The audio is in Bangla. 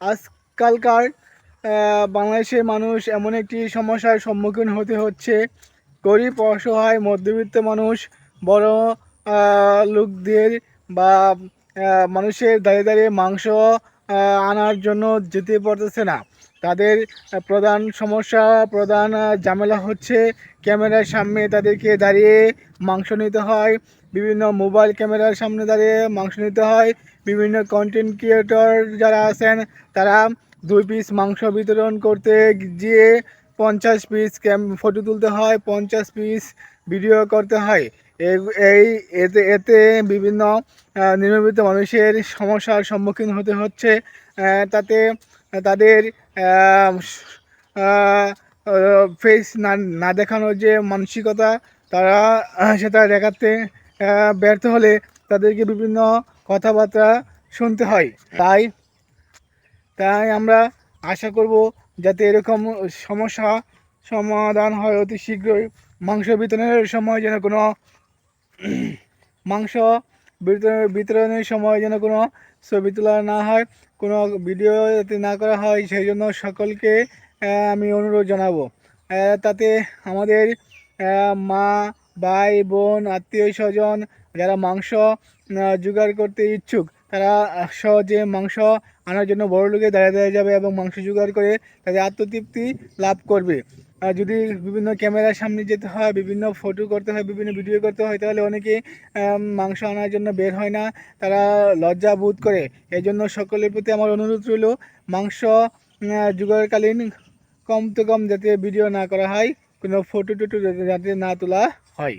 আজকালকার বাংলাদেশের মানুষ এমন একটি সমস্যার সম্মুখীন হতে হচ্ছে। গরিব, অসহায়, মধ্যবিত্ত মানুষ, বড় লোকদের বা মানুষের দাঁড়িয়ে দাঁড়িয়ে মাংস আনার জন্য যেতে পারতেছে না। তাদের প্রধান সমস্যা, প্রধান ঝামেলা হচ্ছে ক্যামেরার সামনে তাদেরকে দাঁড়িয়ে মাংস নিতে হয়। বিভিন্ন মোবাইল ক্যামেরার সামনে দাঁড়িয়ে মাংস নিতে হয়। বিভিন্ন কন্টেন্ট ক্রিয়েটর যারা আছেন, তারা দুই পিস মাংস বিতরণ করতে গিয়ে পঞ্চাশ পিস ক্যাম ফটো তুলতে হয়, পঞ্চাশ পিস ভিডিও করতে হয়। এই- এতে এতে বিভিন্ন নিম্নবিত্ত মানুষের সমস্যার সম্মুখীন হতে হচ্ছে। তাতে তাদের ফেস না না দেখানোর যে মানসিকতা, তারা সেটা দেখাতে ব্যর্থ হলে তাদেরকে বিভিন্ন কথাবার্তা শুনতে হয়। তাই তাই আমরা আশা করব যাতে এরকম সমস্যা সমাধান হয় অতি শীঘ্রই। মাংস বিতরণের সময় যেন কোনো মাংস বিতরণের সময় যেন কোনো ছবি তোলা না হয়, কোনো ভিডিও যাতে না করা হয়, সেই জন্য সকলকে আমি অনুরোধ জানাব। তাতে আমাদের মা, ভাই, বোন, আত্মীয় স্বজন যারা মাংস জোগাড় করতে ইচ্ছুক, তারা সহজে মাংস আনার জন্য বড় লোকে দাঁড়িয়ে দাঁড়িয়ে যাবে এবং মাংস জোগাড় করে তাদের আত্মতৃপ্তি লাভ করবে। যদি বিভিন্ন ক্যামেরার সামনে যেতে হয়, বিভিন্ন ফটো করতে হয়, বিভিন্ন ভিডিও করতে হয়, তাহলে অনেকে মাংস আনার জন্য বের হয় না। তারা লজ্জা বোধ করে। এই জন্য সকলের প্রতি আমার অনুরোধ রইল, মাংস জোগাড়কালীন কম তো কম যাতে ভিডিও না করা হয়, কোনো ফটো টটো যাতে না তোলা হয়।